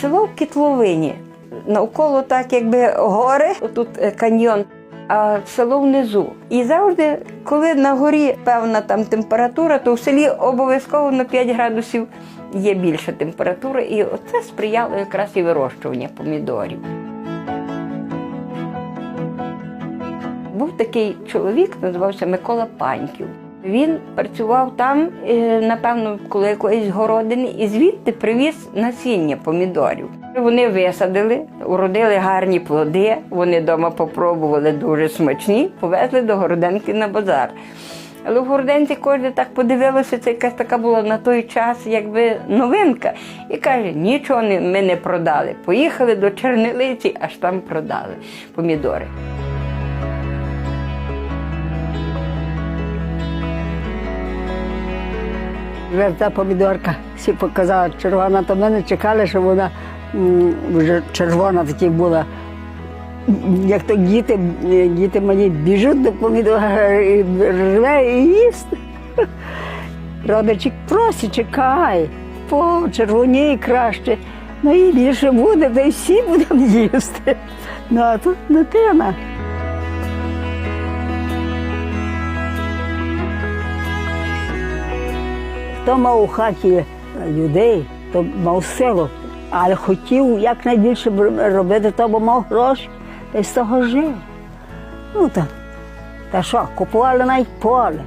Село в Кітловині. Навколо так, якби гори, тут е, каньйон, а село внизу. І завжди, коли на горі певна там температура, то в селі обов'язково на 5 градусів є більша температура, і це сприяло якраз і вирощуванню помідорів. Був такий чоловік, називався Микола Паньків. Він працював там, е, напевно, коло якоїсь городини, і звідти привіз насіння помідорів. Вони висадили, уродили гарні плоди. Вони вдома попробували дуже смачні, повезли до Городенки на базар. Але в Городенці кожен так подивилося, це якась така була на той час, якби новинка. І каже, нічого ми не продали. Поїхали до Чернилиці, аж там продали помідори. Та помідорка всі показала червона, то ми не чекали, що вона вже червона таки була. Як то діти, діти мені біжуть до помідора і рве і їсти. Родичі просить, чекай, по червоній краще. Ну і більше буде, та й всі будемо їсти. Ну а тут дитина. Хто мав у хаті людей, то мав силу, але хотів якнайбільше робити, то бо мав гроші, та з того жив. Ну так, та що, купували навіть поле.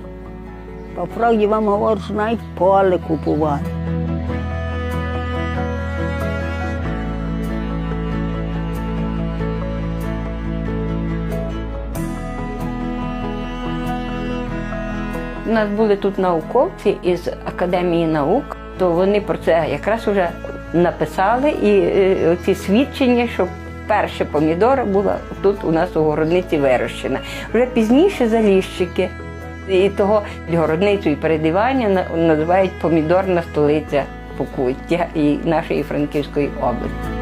По правді вам говорю, що навіть поле купували. У нас були тут науковці із Академії наук, то вони про це якраз вже написали і е, ці свідчення, що перша помідора була тут у нас у городниці вирощена. Вже пізніше заліщики. І того городницю і передивання на- називають помідорна столиця Покуття і нашої Франківської області.